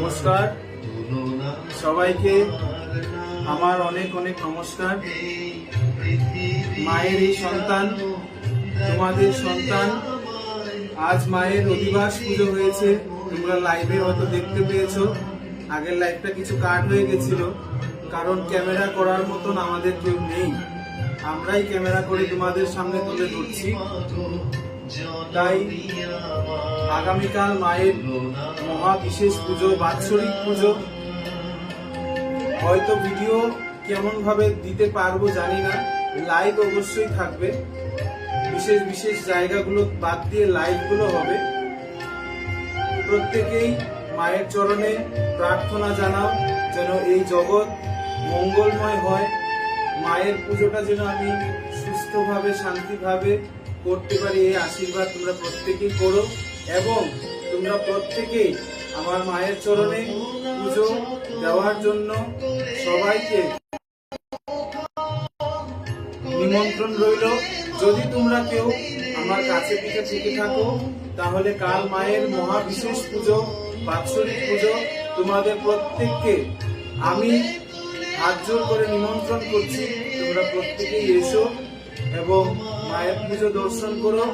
নমস্কার। সবাইকে আমার অনেক অনেক নমস্কার। মায়ের এই সন্তান, তোমাদের সন্তান, আজ মায়ের অধিবাস পুজো হয়েছে। তোমরা লাইভে হয়তো দেখতে পেয়েছ। আগের লাইভটা কিছু কাট হয়ে গেছিল, কারণ ক্যামেরা করার মতন আমাদের কেউ নেই। আমরাই ক্যামেরা করে তোমাদের সামনে তুলে ধরছি। তাই আগামীকাল মায়ের মহা বিশেষ পুজো, বাৎসরিক পুজো। হয়তো ভিডিও কেমন ভাবে দিতে পারব জানি না। লাইভ অবশ্যই থাকবে। বিশেষ বিশেষ জায়গাগুলো বাদ দিয়ে লাইভগুলো হবে। প্রত্যেকেই মায়ের চরণে প্রার্থনা জানাও যেন এই জগৎ মঙ্গলময় হয়। মায়ের পুজোটা যেন আমি সুস্থভাবে, শান্তিভাবে করতে পারি, এই আশীর্বাদ তোমরা প্রত্যেকেই করো এবং তোমরা প্রত্যেকেই আমার মায়ের চরণে পুজো দেওয়ার জন্য সবাইকে নিমন্ত্রণ রইল। যদি তোমরা কেউ আমার কাছে পিঠে থেকে থাকো, তাহলে কাল মায়ের মহা বিশেষ পুজো, বাৎসরিক পুজো তোমাদের প্রত্যেককে আমি হাত জোর করে নিমন্ত্রণ করছি। তোমরা প্রত্যেকেই এসো এবং মায়ের পুজো দর্শন করো।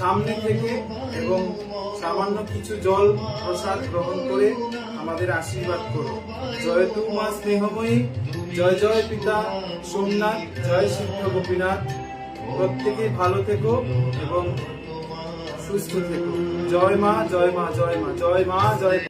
সামনে থেকে এবং সামান্য কিছু জল প্রসাদ গ্রহণ করে আমাদের আশীর্বাদ করো। জয় তু মা স্নেহময়ী, জয় জয় পিতা সোমনাথ, জয় সিদ্ধ গোপীনাথ প্রত্যেকেই ভালো থেকো এবং সুস্থ থেকো। জয় মা জয় মা জয় মা জয় মা, জয়।